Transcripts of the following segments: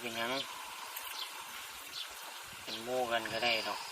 เป็นยังเป็นโมู่กันก็ได้ดอก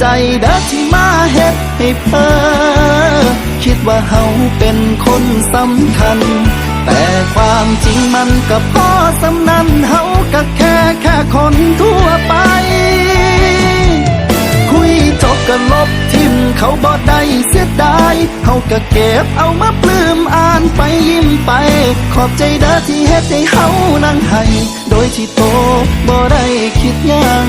ใจเด้อที่มาเฮ็ดให้เพ้อคิดว่าเฮาเป็นคนสำคัญ แต่ความจริงมันก็พอสำนันเฮาก็แค่แค่คนทั่วไป คุยจบก็ลบทิมเขาบ่ได้เสียดายเฮาก็เก็บเอามาปลื้มอ่านไปยิ้มไป ขอบใจเด้อที่เฮ็ดให้เฮานั่งให้โดยที่โตบ่ได้คิดยัง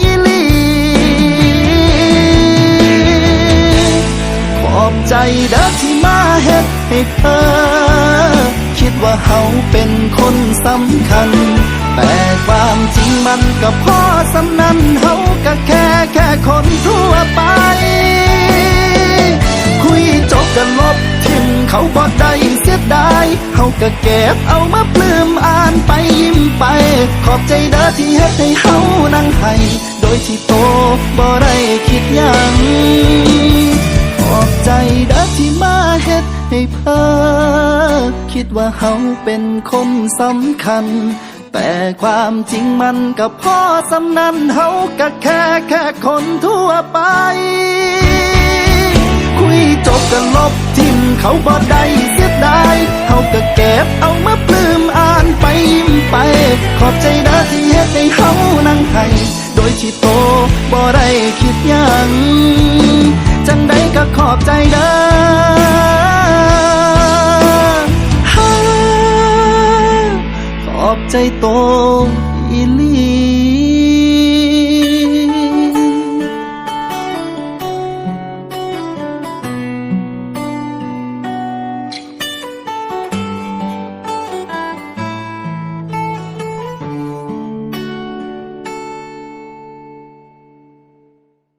เธอคิดว่าเฮาเป็นคนสำคัญ แต่ความจริงมันก็พอสำนันเฮาก็แค่แค่คนทั่วไป คุยจบกันลบทิมเขาบ่ได้เสียดายเฮาก็เก็บเอามาปลื้มอ่านไปยิ้มไป ขอบใจเด้อที่เฮ็ดให้เฮานั่งให้โดยที่โตบ่ได้คิดยังขอบใจเด้อที่มาเฮ็ด ให้เพ้อคิดว่าเฮาเป็นคนสำคัญ แต่ความจริงมันก็พ่อสำนันเฮาก็แค่แค่คนทั่วไป คุยจบกันลบทิมเขาบ่ได้เสียดายเฮาก็เก็บเอามาปลื้มอ่านไปยิ้มไป ขอบใจเด้อที่เฮ็ดให้เฮานั่งให้โดยที่โตบ่ได้คิดยังจังใดก็ขอบใจเด้อ 再多